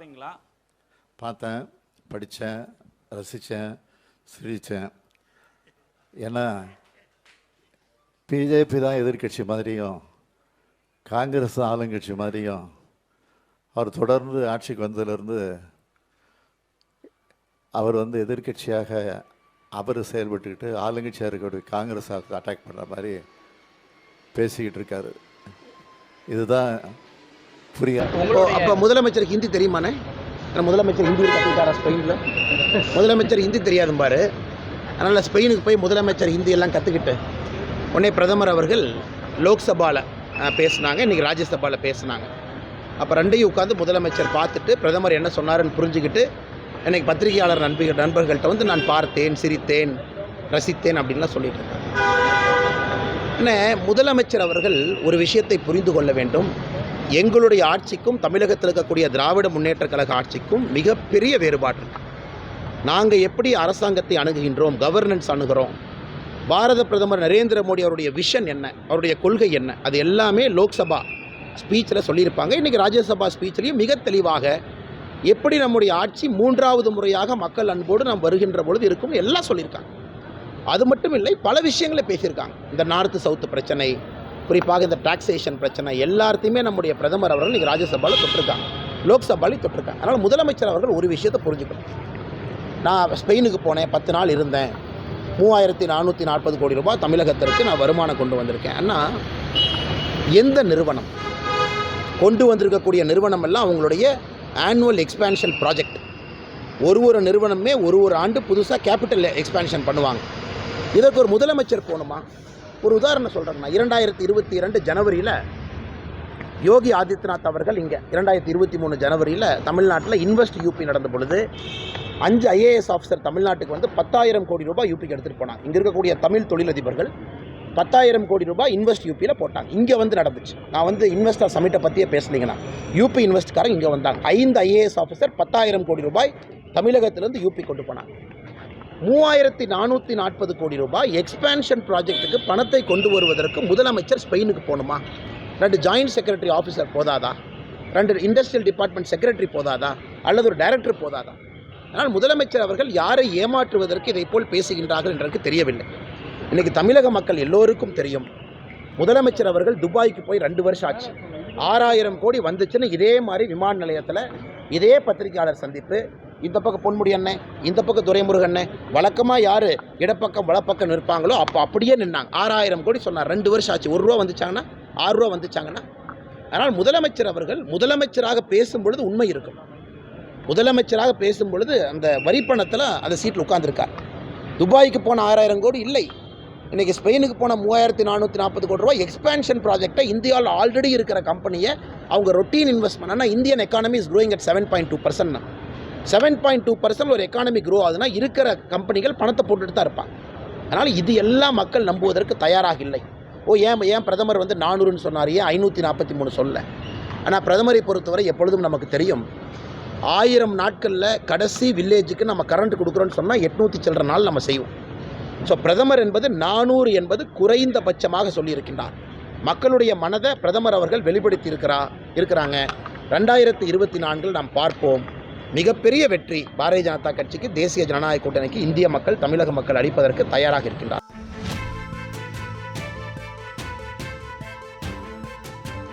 பார்த்தீங்களா பார்த்தேன் படித்தேன் ரசித்தேன் சிரித்தேன். ஏன்னா பிஜேபி தான் எதிர்க்கட்சி மாதிரியும் காங்கிரஸ் தான் ஆளுங்கட்சி மாதிரியும் அவர் தொடர்ந்து ஆட்சிக்கு வந்ததுலேருந்து அவர் வந்து எதிர்க்கட்சியாக அவர் செயல்பட்டுக்கிட்டு ஆளுங்கட்சியாக இருக்கக்கூடிய காங்கிரஸ் அட்டாக் பண்ணுற மாதிரி பேசிக்கிட்டு இருக்காரு. இதுதான் புரியாது? அப்போ முதலமைச்சருக்கு ஹிந்தி தெரியுமாண்ணே? முதலமைச்சர் ஹிந்தி கற்றுக்கிட்டாரா ஸ்பெயினில்? முதலமைச்சர் ஹிந்தி தெரியாதும் பாரு. அதனால் ஸ்பெயினுக்கு போய் முதலமைச்சர் ஹிந்தி எல்லாம் கற்றுக்கிட்டு உடனே பிரதமர் அவர்கள் லோக்சபாவில் பேசுனாங்க. இன்றைக்கி ராஜ்யசபாவில் பேசுனாங்க. அப்போ ரெண்டையும் உட்காந்து முதலமைச்சர் பார்த்துட்டு பிரதமர் என்ன சொன்னாருன்னு புரிஞ்சுக்கிட்டு இன்னைக்கு பத்திரிகையாளர் நண்பர்கள் நண்பர்கள்ட்ட வந்து நான் பார்த்தேன் சிரித்தேன் ரசித்தேன் அப்படின்லாம் சொல்லிட்டு இருக்காங்க. முதலமைச்சர் அவர்கள் ஒரு விஷயத்தை புரிந்து கொள்ள வேண்டும். எங்களுடைய ஆட்சிக்கும் தமிழகத்தில் இருக்கக்கூடிய திராவிட முன்னேற்ற கழக ஆட்சிக்கும் மிகப்பெரிய வேறுபாடு. நாங்கள் எப்படி அரசாங்கத்தை அணுகுகின்றோம் கவர்னன்ஸ் அணுகிறோம் பாரத பிரதமர் நரேந்திர மோடி அவருடைய விஷன் என்ன அவருடைய கொள்கை என்ன அது எல்லாமே லோக்சபா ஸ்பீச்சில் சொல்லியிருப்பாங்க. இன்றைக்கி ராஜ்யசபா ஸ்பீச்லேயும் மிக தெளிவாக எப்படி நம்முடைய ஆட்சி மூன்றாவது முறையாக மக்கள் அன்போடு நாம் வருகின்ற பொழுது இருக்கும் எல்லாம் சொல்லியிருக்காங்க. அது மட்டும் இல்லை பல விஷயங்களை பேசியிருக்காங்க. இந்த நார்த்து சவுத்து பிரச்சனை குறிப்பாக இந்த டாக்ஸேஷன் பிரச்சனை எல்லாத்தையுமே நம்முடைய பிரதமர் அவர்கள் இன்றைக்கி ராஜ்யசபாவில் தொட்டிருக்காங்க. லோக்சபாலையும் தொட்டிருக்காங்க. அதனால் முதலமைச்சர் அவர்கள் ஒரு விஷயத்தை புரிஞ்சுக்கணும். நான் ஸ்பெயினுக்கு போனேன் பத்து நாள் இருந்தேன். மூவாயிரத்தி நானூற்றி நாற்பது கோடி ரூபாய் தமிழகத்திற்கு நான் வருமானம் கொண்டு வந்திருக்கேன். ஆனால் எந்த நிறுவனம்? கொண்டு வந்திருக்கக்கூடிய நிறுவனம் எல்லாம் அவங்களுடைய ஆனுவல் எக்ஸ்பேன்ஷன் ப்ராஜெக்ட் ஒரு ஒரு நிறுவனமே ஒரு ஒரு ஆண்டு புதுசாக கேபிட்டல் எக்ஸ்பேன்ஷன் பண்ணுவாங்க. இதற்கு ஒரு முதலமைச்சர் போகணுமா? ஒரு உதாரணம் சொல்கிறேங்கண்ணா இரண்டாயிரத்தி இருபத்தி இரண்டு ஜனவரியில் யோகி ஆதித்யநாத் அவர்கள் இங்கே இரண்டாயிரத்தி இருபத்தி மூணு ஜனவரியில் தமிழ்நாட்டில் இன்வெஸ்ட் யூபி நடந்த பொழுது அஞ்சு ஐஏஎஸ் ஆஃபீஸர் தமிழ்நாட்டுக்கு வந்து பத்தாயிரம் கோடி ரூபாய் யூபிக்கு எடுத்துகிட்டு போனாங்க. இங்கே இருக்கக்கூடிய தமிழ் தொழிலதிபர்கள் பத்தாயிரம் கோடி ரூபாய் இன்வெஸ்ட் யூபியில் போட்டாங்க. இங்கே வந்து நடந்துச்சு. நான் வந்து இன்வெஸ்டர் சமிட்டை பற்றியே பேசலைங்கண்ணா யூபி இன்வெஸ்ட்காரங்க இங்கே வந்தாங்க. ஐந்து ஐஏஎஸ் ஆஃபீஸர் பத்தாயிரம் கோடி ரூபாய் தமிழகத்திலேருந்து யூபி கொண்டு போனாங்க. மூவாயிரத்தி நானூற்றி நாற்பது கோடி ரூபாய் எக்ஸ்பேன்ஷன் ப்ராஜெக்ட்டுக்கு பணத்தை கொண்டு வருவதற்கு முதலமைச்சர் ஸ்பெயினுக்கு போகணுமா? ரெண்டு ஜாயின்ட் செக்ரட்டரி ஆஃபீஸர் போதாதா? ரெண்டு இண்டஸ்ட்ரியல் டிபார்ட்மெண்ட் செக்ரட்டரி போதாதா? அல்லது ஒரு டைரக்டர் போதாதா? ஆனால் முதலமைச்சர் அவர்கள் யாரை ஏமாற்றுவதற்கு இதை போல் பேசுகின்றார்கள் என்றற்கு தெரியவில்லை. இன்றைக்கி தமிழக மக்கள் எல்லோருக்கும் தெரியும். முதலமைச்சர் அவர்கள் துபாய்க்கு போய் ரெண்டு வருஷம் ஆச்சு. ஆறாயிரம் கோடி வந்துச்சுன்னு இதே மாதிரி விமான நிலையத்தில் இதே பத்திரிகையாளர் சந்திப்பு இந்த பக்கம் பொன்முடி அண்ணன் இந்த பக்கம் துரைமுருகன் வழக்கமாக யார் இடப்பக்கம் வலப்பக்கம் நிற்பாங்களோ அப்போ அப்படியே நின்னாங்க. ஆறாயிரம் கோடி சொன்னார் ரெண்டு வருஷம் ஆச்சு. ஒரு ரூபா வந்துச்சாங்கன்னா ஆறு ரூபா வந்துச்சாங்கன்னா. அதனால் முதலமைச்சர் அவர்கள் முதலமைச்சராக பேசும் பொழுது உண்மை இருக்கும். முதலமைச்சராக பேசும் பொழுது அந்த வரி பணத்தில் அந்த சீட்டில் உட்காந்துருக்கார் துபாய்க்கு போன ஆறாயிரம் கோடி இல்லை. இன்றைக்கி ஸ்பெயினுக்கு போன மூவாயிரத்தி நானூற்றி நாற்பது கோடி ரூபாய் எக்ஸ்பேன்ஷன் ப்ராஜெக்டை இந்தியாவில் ஆல்ரெடி இருக்கிற கம்பெனியை அவங்க ரொட்டீன் இன்வெஸ்ட்மெண்ட் ஆனால் Indian economy is growing at seven point two percent seven point two percent ஒரு எக்கானமி க்ரோ ஆகுதுன்னா இருக்கிற கம்பெனிகள் பணத்தை போட்டுட்டு தான் இருப்பாங்க. அதனால் இது எல்லாம் மக்கள் நம்புவதற்கு தயாராக இல்லை. ஓ ஏன் ஏன் பிரதமர் வந்து நானூறுன்னு சொன்னார்? ஏன் ஐநூற்றி நாற்பத்தி மூணு சொல்ல? ஆனால் பிரதமரை பொறுத்தவரை எப்பொழுதும் நமக்கு தெரியும் ஆயிரம் நாட்களில் கடைசி வில்லேஜுக்கு நம்ம கரண்ட் கொடுக்குறோன்னு சொன்னால் எட்நூற்றி சில்லற நாள் நம்ம செய்வோம். ஸோ பிரதமர் என்பது நானூறு என்பது குறைந்தபட்சமாக சொல்லியிருக்கின்றார். மக்களுடைய மனதை பிரதமர் அவர்கள் வெளிப்படுத்தி இருக்கிறா இருக்கிறாங்க. ரெண்டாயிரத்தி இருபத்தி நான்கில் நாம் பார்ப்போம். மிகப்பெரிய வெற்றி பாரதிய ஜனதா கட்சிக்கு தேசிய ஜனநாயக கூட்டணிக்கு இந்திய மக்கள் தமிழக மக்கள் அளிப்பதற்கு தயாராக இருக்கின்றார்